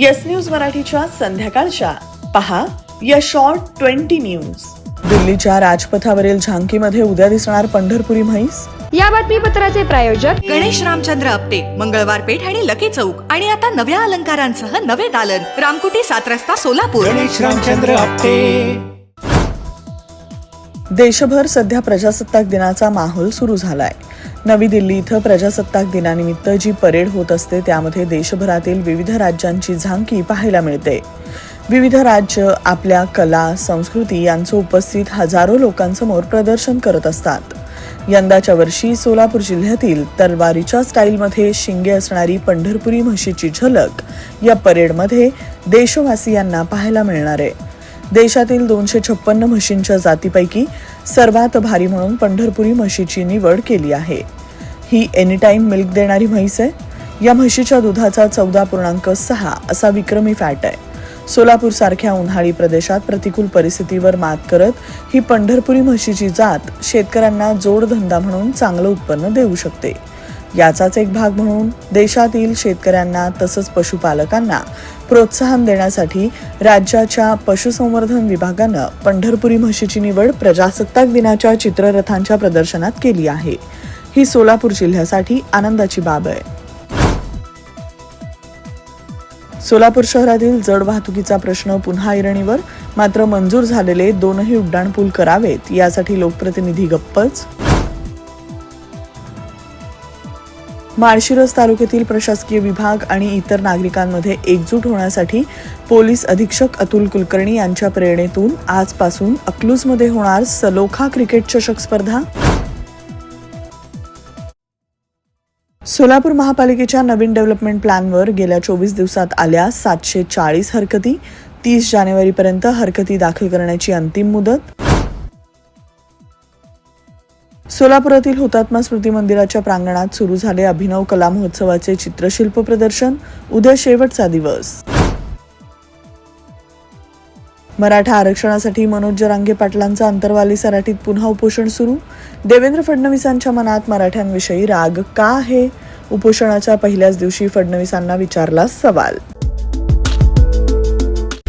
Yes news मराठीच्या संध्याकाळच्या. पहा या शॉर्ट ट्वेंटी न्यूज दिल्लीच्या राजपथावरील झांकीमध्ये उद्या दिसणार पंढरपुरी म्हैस? या बातमीपत्राचे प्रायोजक गणेश रामचंद्र आपटे मंगळवार पेठ आणि लकी चौक. आणि आता नव्या अलंकारांसह नवे दालन. रामकुटी सात रस्ता सोलापूर. गणेश रामचंद्र आपटे. देशभर सध्या प्रजासत्ताक दिनाचा माहोल सुरू झालाय. नवी दिल्ली इथं प्रजासत्ताक दिनानिमित्त जी परेड होत असते त्यामध्ये देशभरातील विविध राज्यांची झांकी पाहायला मिळते. विविध राज्य आपल्या कला संस्कृती यांचं उपस्थित हजारो लोकांसमोर प्रदर्शन करत असतात. यंदाच्या वर्षी सोलापूर जिल्ह्यातील तलवारीच्या स्टाईलमध्ये शिंगे असणारी पंढरपुरी म्हशीची झलक या परेडमध्ये देशवासियांना पाहायला मिळणार आहे. देशातील दोनशे छप्पन्न म्हशींच्या जातीपैकी सर्वात भारी म्हणून पंढरपुरी म्हशीची निवड केली आहे. ही एनीटाईम मिल्क देणारी म्हैस आहे. या म्हशीच्या दुधाचा चौदा पूर्णांक सहा असा विक्रमी फॅट आहे. सोलापूर सारख्या उन्हाळी प्रदेशात प्रतिकूल परिस्थितीवर मात करत ही पंढरपुरी म्हशीची जात शेतकऱ्यांना जोडधंदा म्हणून चांगलं उत्पन्न देऊ शकते. याचाच एक भाग म्हणून देशातील शेतकऱ्यांना तसंच पशुपालकांना प्रोत्साहन देण्यासाठी राज्याच्या पशुसंवर्धन विभागानं पंढरपुरी म्हशीची निवड प्रजासत्ताक दिनाच्या चित्ररथांच्या प्रदर्शनात केली आहे. ही सोलापूर जिल्ह्यासाठी आनंदाची बाब आहे. सोलापूर शहरातील जड वाहतुकीचा प्रश्न पुन्हा ऐरणीवर मात्र मंजूर झालेले दोनही उड्डाणपूल करावेत यासाठी लोकप्रतिनिधी गप्पच माळशिरस तालुक्यातील प्रशासकीय विभाग आणि इतर नागरिकांमध्ये एकजूट होण्यासाठी पोलीस अधीक्षक अतुल कुलकर्णी यांच्या प्रेरणेतून आजपासून अकलूजमध्ये होणार सलोखा क्रिकेट चषक स्पर्धा. सोलापूर महापालिकेच्या नवीन डेव्हलपमेंट प्लॅनवर गेल्या चोवीस दिवसात आल्या सातशे चाळीस हरकती. तीस जानेवारीपर्यंत हरकती दाखल करण्याची अंतिम मुदत. सोलापुरातील हुतात्मा स्मृती मंदिराच्या प्रांगणात सुरू झाले अभिनव कला महोत्सवाचे चित्रशिल्प प्रदर्शन. उद्या शेवटचा दिवस. मराठा आरक्षणासाठी मनोज जरांगे पाटलांचा अंतरवाली सराटीत पुन्हा उपोषण सुरू. देवेंद्र फडणवीसांच्या मनात मराठ्यांविषयी राग का आहे? उपोषणाच्या पहिल्याच दिवशी फडणवीसांना विचारला सवाल.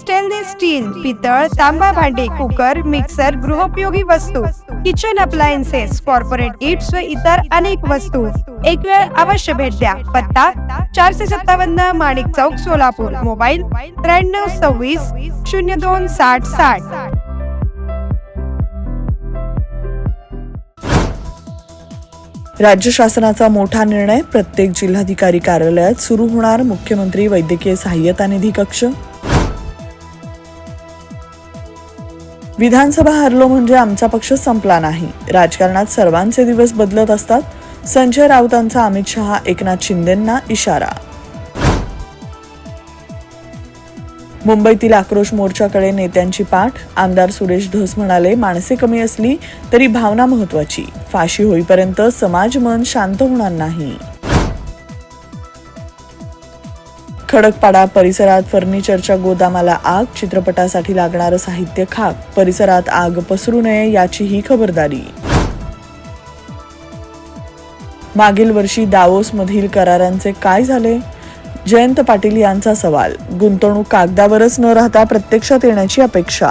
स्टेनलेस स्टील पितळ तांबा भांडे कुकर मिक्सर गृहोपयोगी वस्तू किचन अप्लायन्सेस कॉर्पोरेट इट्स व इतर अनेक वस्तू. एक वेळ अवश्य भेट द्या. पत्ता चारशे सत्तावन्न माणिक चौक सोलापूर. मोबाईल त्र्याण्णव सव्वीस शून्य दोन साठ साठ. राज्य शासनाचा मोठा निर्णय प्रत्येक जिल्हाधिकारी कार्यालयात सुरू होणार. मुख्यमंत्री वैद्यकीय सहाय्यता निधी कक्ष विधानसभा हरलो म्हणजे आमचा पक्ष संपला नाही. राजकारणात सर्वांचे दिवस बदलत असतात. संजय राऊतांचा अमित शहा एकनाथ शिंदेंना इशारा. मुंबईतील आक्रोश मोर्चाकडे नेत्यांची पाठ. आमदार सुरेश धस म्हणाले माणसे कमी असली तरी भावना महत्वाची फाशी होईपर्यंत समाज मन शांत होणार नाही. खडकपाडा परिसरात फर्निचरच्या गोदामाला आग चित्रपटासाठी लागणारं साहित्य खाक परिसरात आग पसरू नये याची ही खबरदारी. मागील वर्षी दावोस मधील करारांचे काय झाले? जयंत पाटील यांचा सवाल. गुंतवणूक कागदावरच न राहता प्रत्यक्षात येण्याची अपेक्षा.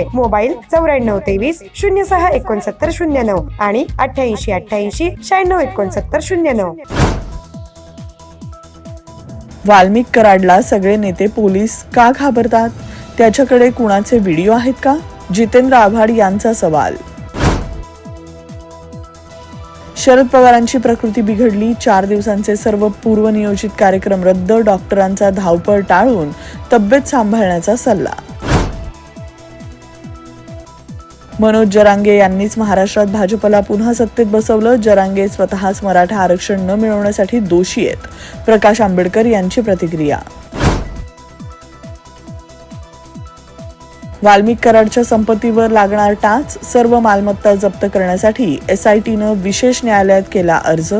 मोबाईल चौऱ्याण्णव तेवीस शून्य सहा एकोणसत्तर शून्य नऊ आणि अठ्ठ्याऐंशी अठ्ठ्याऐंशी शहाण्णव एकोणसत्तर शून्य नऊ. वाल्मिक कराडला सगळे नेते पोलीस का घाबरतात? त्याच्याकडे कुणाचे व्हिडिओ आहेत का? जितेंद्र आव्हाड यांचा सवाल. शरद पवारांची प्रकृती बिघडली. चार दिवसांचे सर्व पूर्वनियोजित कार्यक्रम रद्द डॉक्टरांचा धावपळ टाळून तब्येत सांभाळण्याचा सल्ला. मनोज जरांगे यांनीच महाराष्ट्रात भाजपला पुन्हा सत्तेत बसवलं. जरांगे स्वतःच मराठा आरक्षण न मिळवण्यासाठी दोषी आहेत. प्रकाश आंबेडकर यांची प्रतिक्रिया. वाल्मिक कराडच्या संपत्तीवर लागणार टाच सर्व मालमत्ता जप्त करण्यासाठी एसआयटीनं विशेष न्यायालयात केला अर्ज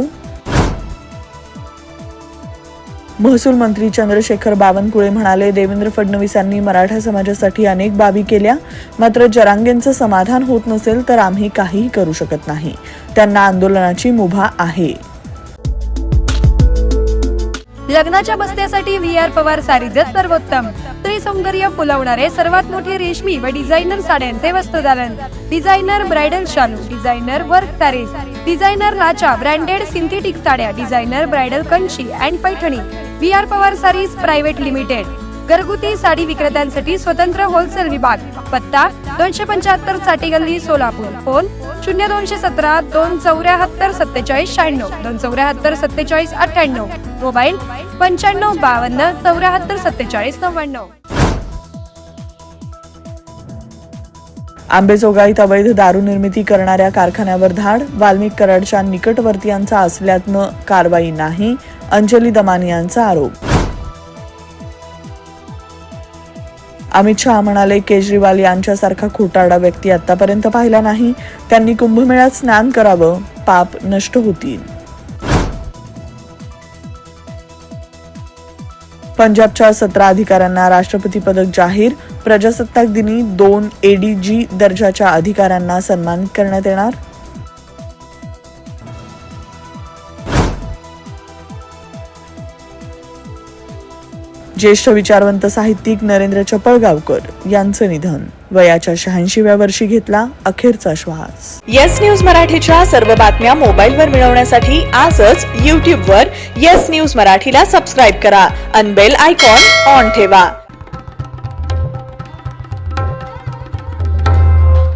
महसूल मंत्री चंद्रशेखर बावनकुळे म्हणाले देवेंद्र फडणवीसांनी मराठा समाजासाठी अनेक बाबी केल्या. मात्र जरांगेंचं समाधान होत नसेल तर आम्ही काहीही करू शकत नाही. त्यांना आंदोलनाची मुभा आहे. लग्नाच्या बस्त्यासाठी व्ही आर पवार सारीजच सर्वोत्तम. स्त्री सौंदर्य फुलवणारे सर्वात मोठे रेशमी व डिझायनर साड्यांचे वस्त्रदालन डिझायनर ब्रायडल शालू डिझायनर वर्क सारीज. डिझायनर लाचा ब्रँडेड सिंथेटिक साड्या designer bridal Kanchi and Paithani. V R Pawar saris private limited. घरगुती साडी विक्रेत्यांसाठी स्वतंत्र होलसेल विभाग. पत्ता दोनशे पंच्याहत्तरसाठी गल्ली सोलापूर. फोन शून्य दोनशे सतरा दोन चौऱ्याहत्तर सत्तेचाळीस शहाण्णव. दोन चौऱ्याहत्तर सत्तेचाळीस अठ्ठ्याण्णव. मोबाईल पंच्याण्णव बावन्न चौऱ्याहत्तर सत्तेचाळीस नव्याण्णव. आंबेजोगाईत अवैध दारू निर्मिती करणाऱ्या कारखान्यावर धाड वाल्मिक कराडच्या निकटवर्तीयांचा असल्यानं कारवाई नाही अंजली दमानी यांचा आरोप. अमित शहा म्हणाले केजरीवाल यांच्यासारखा खोटारडा व्यक्ती आतापर्यंत पाहिला नाही. त्यांनी कुंभमेळ्यात स्नान करावं पाप नष्ट होतील. पंजाबच्या सतरा अधिकाऱ्यांना राष्ट्रपती पदक जाहीर. प्रजासत्ताक दिनी दोन एडीजी दर्जाच्या अधिकाऱ्यांना सन्मानित करण्यात येणार. ज्येष्ठ विचारवंत साहित्यिक नरेंद्र चपळगावकर यांचं निधन. वयाच्या शहाऐंशीव्या वर्षी घेतला अखेरचा श्वास. येस न्यूज मराठीच्या सर्व बातम्या मोबाईलवर मिळवण्यासाठी आजच यूट्यूबवर येस न्यूज मराठीला सबस्क्राईब करा. अनबेल आयकॉन ऑन ठेवा.